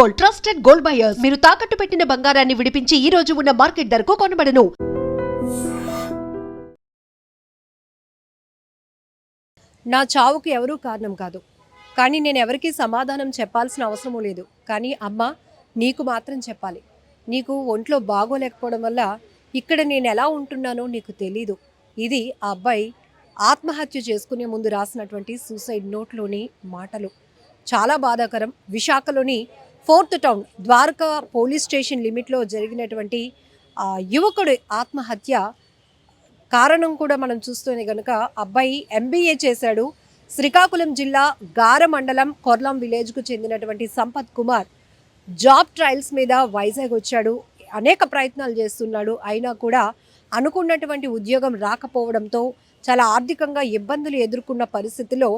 Gold trusted gold buyers. మీరు తాకట్టు పెట్టిన బంగారాన్ని విడిపించి ఈ రోజు ఉన్న మార్కెట్ ధరకు కొనబడను. నా చావుకు ఎవరూ కారణం కాదు. కానీ నేను ఎవరికీ సమాధానం చెప్పాల్సిన అవసరం లేదు. కానీ అమ్మ నీకు మాత్రం చెప్పాలి. నీకు ఒంట్లో బాగోలేకపోవడం వల్ల ఇక్కడ నేను ఎలా ఉంటున్నానో నీకు తెలీదు. ఇది ఆ అబ్బాయి ఆత్మహత్య చేసుకునే ముందు రాసినటువంటి సూసైడ్ నోట్లోని మాటలు. చాలా బాధాకరం. విశాఖలోని fourth town Dwaraka police station లిమిట్లో జరిగినటువంటి యువకుడు యువకుడి ఆత్మహత్య కారణం కూడా మనం చూస్తూనే కనుక అబ్బాయి ఎంబీఏ చేశాడు. శ్రీకాకుళం జిల్లా గార మండలం కొర్లం విలేజ్కు చెందినటువంటి సంపత్ కుమార్ జాబ్ ట్రయల్స్ మీద వైజాగ్ వచ్చాడు. అనేక ప్రయత్నాలు చేస్తున్నాడు. అయినా కూడా అనుకున్నటువంటి ఉద్యోగం రాకపోవడంతో చాలా ఆర్థికంగా ఇబ్బందులు ఎదుర్కొన్న పరిస్థితిలో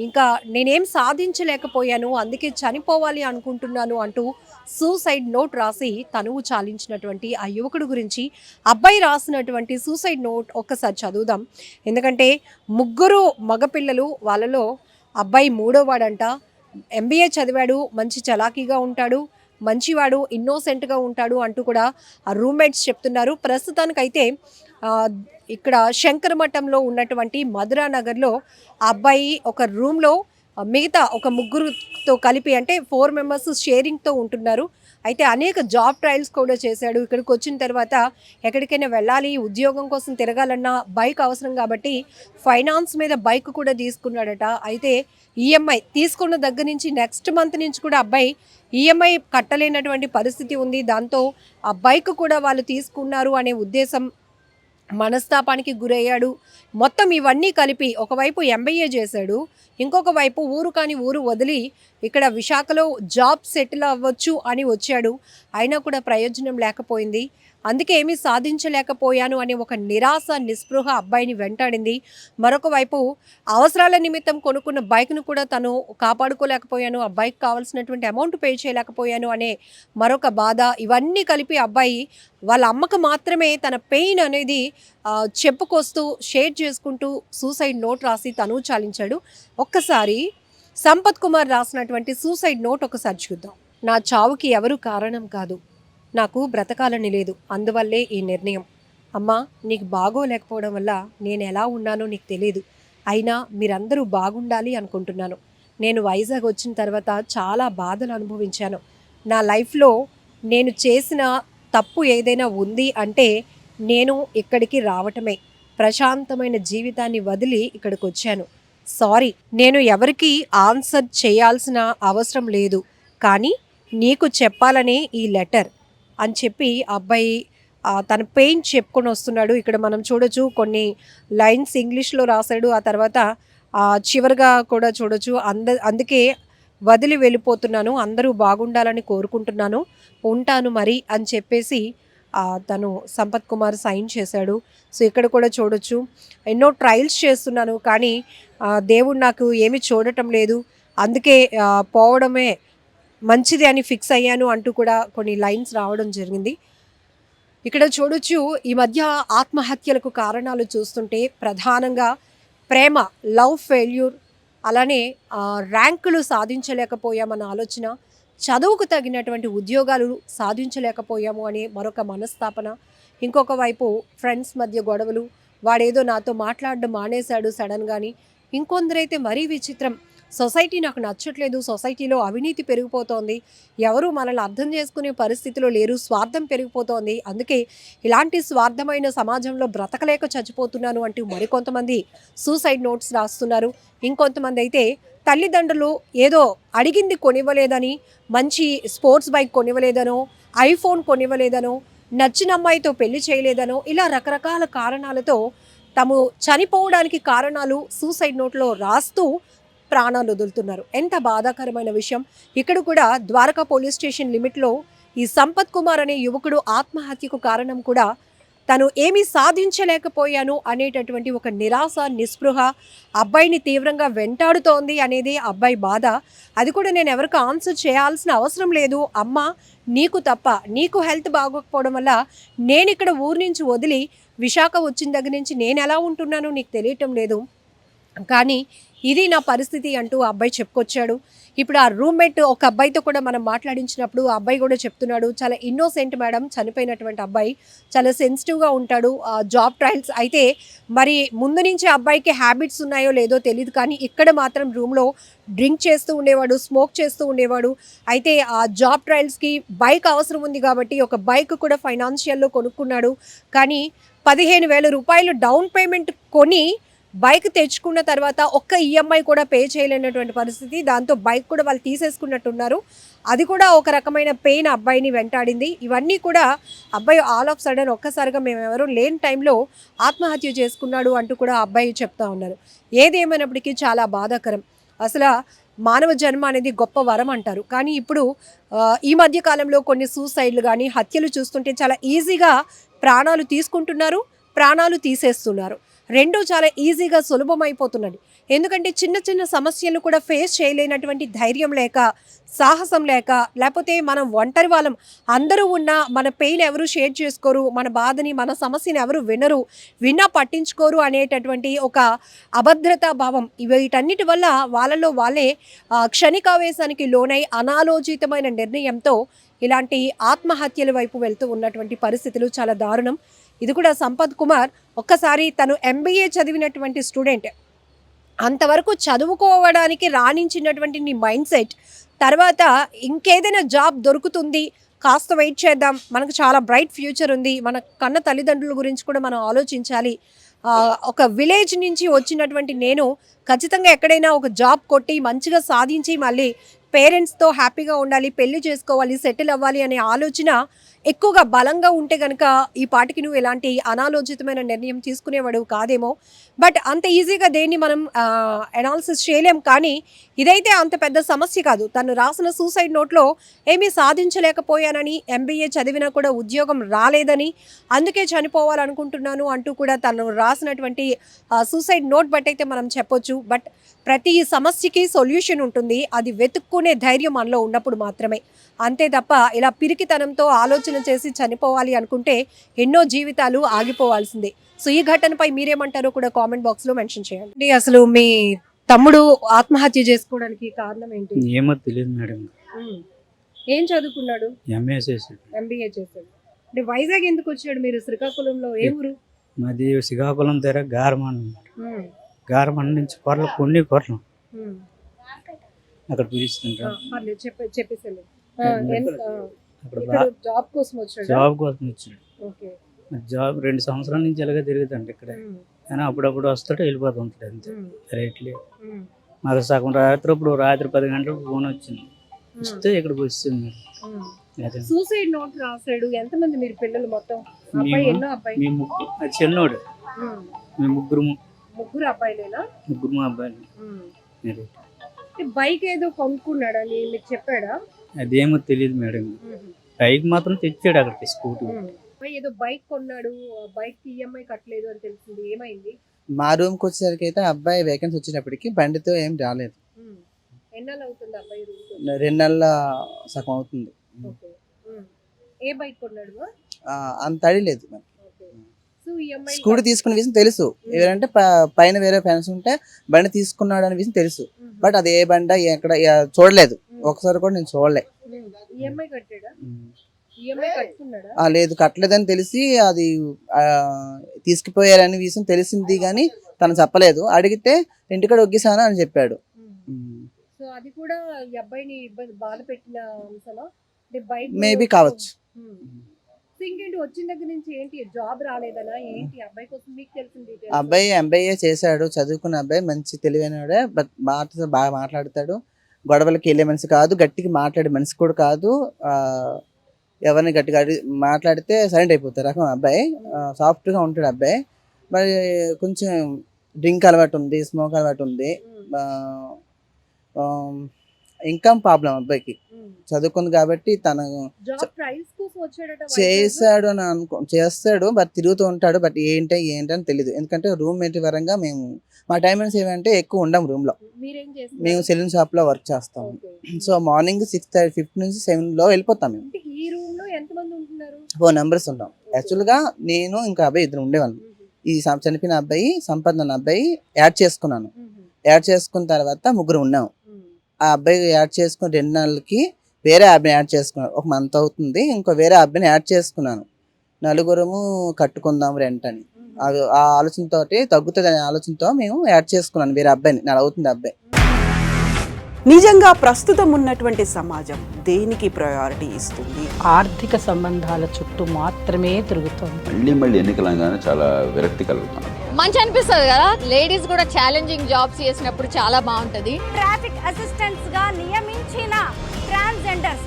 ఇంకా నేనేం సాధించలేకపోయాను అందుకే చనిపోవాలి అనుకుంటున్నాను అంటూ సూసైడ్ నోట్ రాసి తనువు చాలించినటువంటి ఆ యువకుడు గురించి అబ్బాయి రాసినటువంటి సూసైడ్ నోట్ ఒక్కసారి చదువుదాం. ఎందుకంటే ముగ్గురు మగపిల్లలు వాళ్ళలో అబ్బాయి మూడోవాడంట ఎంబీఏ చదివాడు మంచి చలాకీగా ఉంటాడు మంచివాడు ఇన్నోసెంట్గా ఉంటాడు అంటూ కూడా ఆ రూమ్మేట్స్ చెప్తున్నారు. ప్రస్తుతానికైతే ఇక్కడ శంకర మఠంలో ఉన్నటువంటి మధురా నగర్లో ఆ అబ్బాయి ఒక రూమ్లో మిగతా ఒక ముగ్గురుతో కలిపి అంటే ఫోర్ మెంబర్స్ షేరింగ్తో ఉంటున్నారు. అయితే అనేక జాబ్ ట్రయల్స్ కూడా చేశాడు. ఇక్కడికి వచ్చిన తర్వాత ఎక్కడికైనా వెళ్ళాలి ఉద్యోగం కోసం తిరగాలన్నా బైక్ అవసరం కాబట్టి ఫైనాన్స్ మీద బైక్ కూడా తీసుకున్నాడట. అయితే ఈఎంఐ తీసుకున్న దగ్గర నుంచి నెక్స్ట్ మంత్ నుంచి కూడా అబ్బాయి ఈఎంఐ కట్టలేనటువంటి పరిస్థితి ఉంది. దాంతో ఆ బైక్ కూడా వాళ్ళు తీసుకున్నారు అనే ఉద్దేశం మనస్తాపానికి గురయ్యాడు. మొత్తం ఇవన్నీ కలిపి ఒకవైపు ఎంబీఏ చేశాడు ఇంకొక వైపు ఊరు కాని ఊరు వదిలి ఇక్కడ విశాఖలో జాబ్ సెటిల్ అవ్వచ్చు అని వచ్చాడు. అయినా కూడా ప్రయోజనం లేకపోయింది. అందుకే ఏమీ సాధించలేకపోయాను అనే ఒక నిరాశ నిస్పృహ అబ్బాయిని వెంటాడింది. మరొక వైపు అవసరాల నిమిత్తం కొనుక్కున్న బైక్ను కూడా తను కాపాడుకోలేకపోయాను. ఆ బైక్ కావాల్సినటువంటి అమౌంట్ పే చేయలేకపోయాను అనే మరొక బాధ. ఇవన్నీ కలిపి అబ్బాయి వాళ్ళ అమ్మకు మాత్రమే తన పెయిన్ అనేది చెప్పుకొస్తూ షేర్ చేసుకుంటూ సూసైడ్ నోట్ రాసి తను చాలించాడు. ఒక్కసారి సంపత్ కుమార్ రాసినటువంటి సూసైడ్ నోట్ ఒకసారి చూద్దాం. నా చావుకి ఎవరు కారణం కాదు. నాకు బ్రతకాలని లేదు. అందువల్లే ఈ నిర్ణయం. అమ్మా నీకు బాగోలేకపోవడం వల్ల నేను ఎలా ఉన్నానో నీకు తెలియదు అయినా మీరందరూ బాగుండాలి అనుకుంటున్నాను. నేను వైజాగ్ వచ్చిన తర్వాత చాలా బాధలు అనుభవించాను. నా లైఫ్లో నేను చేసిన తప్పు ఏదైనా ఉంది అంటే నేను ఇక్కడికి రావటమే. ప్రశాంతమైన జీవితాన్ని వదిలి ఇక్కడికి వచ్చాను. సారీ నేను ఎవరికి ఆన్సర్ చేయాల్సిన అవసరం లేదు కానీ నీకు చెప్పాలనే ఈ లెటర్ అని చెప్పి అబ్బాయి తన పెయిన్ చెప్పుకొని వస్తున్నాడు. ఇక్కడ మనం చూడొచ్చు కొన్ని లైన్స్ ఇంగ్లీష్లో రాశాడు. ఆ తర్వాత చివరిగా కూడా చూడొచ్చు. అంద అందుకే వదిలి వెళ్ళిపోతున్నాను. అందరూ బాగుండాలని కోరుకుంటున్నాను. ఉంటాను మరి అని చెప్పేసి తను సంపత్ కుమార్ సైన్ చేశాడు. సో ఇక్కడ కూడా చూడొచ్చు. ఎన్నో ట్రయల్స్ చేస్తున్నాను కానీ దేవుడు నాకు ఏమి చూడటం లేదు. అందుకే పోవడమే మంచిది అని ఫిక్స్ అయ్యాను అంటూ కూడా కొన్ని లైన్స్ రావడం జరిగింది. ఇక్కడ చూడొచ్చు ఈ మధ్య ఆత్మహత్యలకు కారణాలు చూస్తుంటే ప్రధానంగా ప్రేమ లవ్ ఫెయిల్యూర్ అలానే ర్యాంకులు సాధించలేకపోయామన్న ఆలోచన చదువుకు తగినటువంటి ఉద్యోగాలు సాధించలేకపోయాము అనే మరొక మనస్తాపన. ఇంకొక వైపు ఫ్రెండ్స్ మధ్య గొడవలు వాడేదో నాతో మాట్లాడడం మానేశాడు సడన్గాని ఇంకొందరైతే మరీ విచిత్రం సొసైటీ నాకు నచ్చట్లేదు సొసైటీలో అవినీతి పెరిగిపోతోంది ఎవరు మనల్ని అర్థం చేసుకునే పరిస్థితిలో లేరు స్వార్థం పెరిగిపోతోంది అందుకే ఇలాంటి స్వార్థమైన సమాజంలో బ్రతకలేక చచ్చిపోతున్నాను అంటూ మరికొంతమంది సూసైడ్ నోట్స్ రాస్తున్నారు. ఇంకొంతమంది అయితే తల్లిదండ్రులు ఏదో అడిగింది కొనివ్వలేదని మంచి స్పోర్ట్స్ బైక్ కొనివ్వలేదనో ఐఫోన్ కొనివ్వలేదనో నచ్చిన అమ్మాయితో పెళ్ళి చేయలేదనో ఇలా రకరకాల కారణాలతో తాము చనిపోవడానికి కారణాలు సూసైడ్ నోట్లో రాస్తూ ప్రాణాలు వదులుతున్నారు. ఎంత బాధాకరమైన విషయం. ఇక్కడ కూడా ద్వారకా పోలీస్ స్టేషన్ లిమిట్లో ఈ సంపత్ కుమార్ అనే యువకుడు ఆత్మహత్యకు కారణం కూడా తను ఏమీ సాధించలేకపోయాను అనేటటువంటి ఒక నిరాశ నిస్పృహ అబ్బాయిని తీవ్రంగా వెంటాడుతోంది అనేది అబ్బాయి బాధ. అది కూడా నేను ఎవరికి ఆన్సర్ చేయాల్సిన అవసరం లేదు. అమ్మ నీకు తప్ప నీకు హెల్త్ బాగోకపోవడం వల్ల నేను ఇక్కడ ఊరి నుంచి వదిలి విశాఖ వచ్చిన దగ్గర నుంచి నేను ఎలా ఉంటున్నానో నీకు తెలియటం లేదు. కానీ ఇది నా పరిస్థితి అంటూ ఆ అబ్బాయి చెప్పుకొచ్చాడు. ఇప్పుడు ఆ రూమ్మేట్ ఒక అబ్బాయితో కూడా మనం మాట్లాడించినప్పుడు ఆ అబ్బాయి కూడా చెప్తున్నాడు చాలా ఇన్నోసెంట్ మేడం చనిపోయినటువంటి అబ్బాయి చాలా సెన్సిటివ్గా ఉంటాడు ఆ జాబ్ ట్రయల్స్ అయితే మరి ముందు నుంచి అబ్బాయికి హ్యాబిట్స్ ఉన్నాయో లేదో తెలియదు కానీ ఇక్కడ మాత్రం రూమ్లో డ్రింక్ చేస్తూ ఉండేవాడు స్మోక్ చేస్తూ ఉండేవాడు. అయితే ఆ జాబ్ ట్రయల్స్కి బైక్ అవసరం ఉంది కాబట్టి ఒక బైక్ కూడా ఫైనాన్షియల్లో కొనుక్కున్నాడు. కానీ పదిహేను వేల రూపాయలు డౌన్ పేమెంట్ కొని బైక్ తెచ్చుకున్న తర్వాత ఒక్క ఈఎంఐ కూడా పే చేయలేనటువంటి పరిస్థితి. దాంతో బైక్ కూడా వాళ్ళు తీసేసుకున్నట్టున్నారు. అది కూడా ఒక రకమైన పెయిన్ అబ్బాయిని వెంటాడింది. ఇవన్నీ కూడా అబ్బాయి ఆల్ ఆఫ్ సడన్ ఒక్కసారిగా మేము లేని టైంలో ఆత్మహత్య చేసుకున్నాడు అంటూ కూడా ఆ అబ్బాయి చెప్తా ఉన్నారు. ఏదేమైనప్పటికీ చాలా బాధాకరం. అసలు మానవ జన్మ అనేది గొప్ప వరం అంటారు. కానీ ఇప్పుడు ఈ మధ్య కాలంలో కొన్ని సూసైడ్లు కానీ హత్యలు చూస్తుంటే చాలా ఈజీగా ప్రాణాలు తీసుకుంటున్నారు ప్రాణాలు తీసేస్తున్నారు. రెండూ చాలా ఈజీగా సులభమైపోతున్నది. ఎందుకంటే చిన్న చిన్న సమస్యలు కూడా ఫేస్ చేయలేనటువంటి ధైర్యం లేక సాహసం లేక లేకపోతే మనం ఒంటరి వాళ్ళం. అందరూ ఉన్నా మన పెయిన్ ఎవరు షేర్ చేసుకోరు మన బాధని మన సమస్యని ఎవరు వినరు. విన్నా పట్టించుకోరు అనేటటువంటి ఒక అభద్రతా భావం. వీటన్నిటి వల్ల వాళ్ళలో వాళ్ళే క్షణికావేశానికి లోనై అనాలోచితమైన నిర్ణయంతో ఇలాంటి ఆత్మహత్యల వైపు వెళ్తూ ఉన్నటువంటి పరిస్థితులు చాలా దారుణం. ఇది కూడా సంపత్ కుమార్ ఒక్కసారి తను ఎంబీఏ చదివినటువంటి స్టూడెంట్. అంతవరకు చదువుకోవడానికి రాణించినటువంటి నీ మైండ్ సెట్. తర్వాత ఇంకేదైనా జాబ్ దొరుకుతుంది కాస్త వెయిట్ చేద్దాం మనకు చాలా బ్రైట్ ఫ్యూచర్ ఉంది మన కన్న తల్లిదండ్రుల గురించి కూడా మనం ఆలోచించాలి. ఒక విలేజ్ నుంచి వచ్చినటువంటి నేను ఖచ్చితంగా ఎక్కడైనా ఒక జాబ్ కొట్టి మంచిగా సాధించి మళ్ళీ పేరెంట్స్తో హ్యాపీగా ఉండాలి పెళ్ళి చేసుకోవాలి సెటిల్ అవ్వాలి అనే ఆలోచన ఎక్కువగా బలంగా ఉంటే కనుక ఈ పాటికి నువ్వు ఎలాంటి అనాలోచితమైన నిర్ణయం తీసుకునేవాడు కాదేమో. బట్ అంత ఈజీగా దేన్ని మనం అనాలిసిస్ చేయలేం కానీ ఇదైతే అంత పెద్ద సమస్య కాదు. తను రాసిన సూసైడ్ నోట్లో ఏమీ సాధించలేకపోయానని ఎంబీఏ చదివినా కూడా ఉద్యోగం రాలేదని అందుకే చనిపోవాలనుకుంటున్నాను అంటూ కూడా తను రాసినటువంటి సూసైడ్ నోట్ బట్ అయితే మనం చెప్పొచ్చు. బట్ ప్రతి సమస్యకి సొల్యూషన్ ఉంటుంది. అది వెతుక్కునే ధైర్యం మనలో ఉన్నప్పుడు మాత్రమే. అంతే తప్ప ఇలా పిరికితనంతో ఆలోచన చేసి చనిపోవాలి అనుకుంటే ఎన్నో జీవితాలు ఆగిపోవాల్సిందే. సో ఈ ఘటనపై మీరేమంటారో కూడా కామెంట్ బాక్స్లో మెన్షన్ చేయండి. అసలు మీ తమ్ముడు ఆత్మహత్య చేసుకోవడానికి కారణం ఏంటి? ఏమో తెలియదు మేడం. ఏం చదువుకున్నాడు? ఎంఏ చేసాడు ఎంబీఏ చేశాడు. అంటే వైజాగ్ ఎందుకు వచ్చాడు మీరు? శ్రీకాకుళంలో ఏ ఊరు? మాది శ్రీకాకుళం దగ్గర గారమన్ గారమన్ నుంచి కొరలు కొన్ని కొరలు. అక్కడ పిలుస్తుంటారు. చెప్పేసాను జాబ్ కోసం వచ్చాడు? జాబ్ కోసం వచ్చాడు. జాబ్ రెండు సంవత్సరాల నుంచి ఇలాగే తిరుగుతాండి ఇక్కడ. కానీ అప్పుడప్పుడు వస్తాడు వెళ్ళిపోతుంటాడు అంతే. రైట్లే. మాకు సగం రాత్రి ఇప్పుడు రాత్రి పది గంటలకు ఫోన్ వచ్చింది. వస్తే ఇక్కడికి వచ్చింది సూసైడ్ నోట్ రాశాడు. ఎంతమంది మీరు పిల్లలు మొత్తం? మేము- అది చిన్నోడు. ఉమ్. మీ ముగ్గురు ముగ్గురు అబ్బాయిలేనా? ముగ్గురు అబ్బాయిలు. బైక్ ఏదో కొనుక్కున్నాడని మీకు చెప్పాడా? అదేమో తెలియదు మేడం. బైక్ మాత్రం తెచ్చాడు అక్కడికి స్కూటీ. ఏదో బైక్ కొన్నాడు. బైక్కి ఈఎంఐ కట్టలేదు అని తెలిసింది. ఏమైంది? మా రూమ్కి వచ్చేసరికి అయితే అబ్బాయి వేకెన్సీ వచ్చినప్పటికి బండితో ఏం రాలేదు. ఉమ్. ఎన్నాళ్ళు అవుతుంది అబ్బాయి రూమ్ రెండు నెలల సగం అవుతుంది. ఏ బైక్ కొన్నాడు అంత అడి లేదు మరి. ఓకే. సో ఈఎంఐ స్కూటీ తీసుకున్న విషయం తెలుసు. ఎవరంటే ప- పైన వేరే ఫ్రెండ్స్ ఉంటే బండి తీసుకున్నాడు అనే విషయం తెలుసు. బట్ అది ఏ బండి ఎక్కడ చూడలేదు. ఒకసారి కూడా నేను చూడలే. ఈఎంఐ కట్టాడా? ఈఎంఐ కట్టుకున్నాడా? ఆ, లేదు కట్టలేదని తెలిసి అది ఆ, తీసుకుపోయారనే విషయం తెలిసింది కానీ తను చెప్పలేదు. అడిగితే ఇంటికాడ ఒగ్గేసాను అని చెప్పాడు. ఉమ్. సో అది కూడా ఈ అబ్బాయిని ఇబ్బంది బాధ పెట్టిన అంశమా? అంటే బైక్ మేబీ కావచ్చు. ఉమ్. సో ఇంకేంటి వచ్చిన దగ్గర నుంచి ఏంటి? జాబ్ రాలేదనా? ఏంటి? అబ్బాయి కోసం మీకు తెలిసిన డీటెయిల్స్ అబ్బాయి ఎంబీఏ చేశాడు చదువుకున్న అబ్బాయి మంచి తెలివైనవాడే బట్ మాట బాగా మాట్లాడతాడు. గొడవలకి వెళ్ళే మనిషి కాదు గట్టిగా మాట్లాడే మనిషి కూడా కాదు. ఎవరిని గట్టిగా మాట్లాడితే సైలెంట్ అయిపోతారు. రకం అబ్బాయి. సాఫ్ట్గా ఉంటాడు అబ్బాయి. మరి కొంచెం డ్రింక్ అలవాటు ఉంది స్మోక్ అలవాటు ఉంది. ఇన్కమ్ ప్రాబ్లం అబ్బాయికి. చదువుకుంది కాబట్టి తను? చేశాడు అని అనుకో చేస్తాడు బట్ తిరుగుతూ ఉంటాడు బట్ ఏంటి ఏంటి అని తెలియదు ఎందుకంటే రూమ్మేట్ పరంగా మేము మా టైమింగ్స్ ఏమంటే ఎక్కువ ఉండం రూమ్లో మీరేం చేస్తారు? మేము సెలూన్ షాప్లో వర్క్ చేస్తాము okay. So morning six thirty fifth నుంచి సెవెన్లో వెళ్ళిపోతాం మేము. ఈ రూమ్లో ఎంత మంది ఉంటున్నారు? ఫోర్ నెంబర్స్ ఉంటాం. యాక్చువల్గా నేను ఇంకా అబ్బాయి ఇద్దరు ఉండేవాళ్ళం. ఈ చనిపోయిన అబ్బాయి సంపద్ అబ్బాయి యాడ్ చేసుకున్నాను. యాడ్ చేసుకున్న తర్వాత ముగ్గురు ఉన్నాం. ఆ అబ్బాయి యాడ్ చేసుకుని రెండు నెలలకి వేరే అబ్బాయిని యాడ్ చేసుకున్నాను ఒక మంత్ అవుతుంది. ఇంకో వేరే అబ్బాయిని యాడ్ చేసుకున్నాను. నలుగురము కట్టుకుందాం రెంట్ అని. ఆ ఆలోచనతో తగ్గుతుంది అనే ఆలోచనతో మేము యాడ్ చేసుకున్నాను. వేరే అబ్బాయిని నెల అవుతుంది అబ్బాయి. నిజంగా ప్రస్తుతం ఉన్నటువంటి సమాజం దేనికి ప్రయారిటీ ఇస్తుంది? ఆర్థిక సంబంధాల చుట్టూ మాత్రమే తిరుగుతోంది. మళ్ళీ మళ్ళీ ఎన్నికలంగానే చాలా విరక్తి కలుగుతున్నాం మంచి అనిపిస్తుంది కదా? లేడీస్ కూడా ఛాలెంజింగ్ జాబ్స్ చేసినప్పుడు చాలా బాగుంటది. ట్రాఫిక్ అసిస్టెంట్స్గా నియమించిన ట్రాన్స్జెండర్స్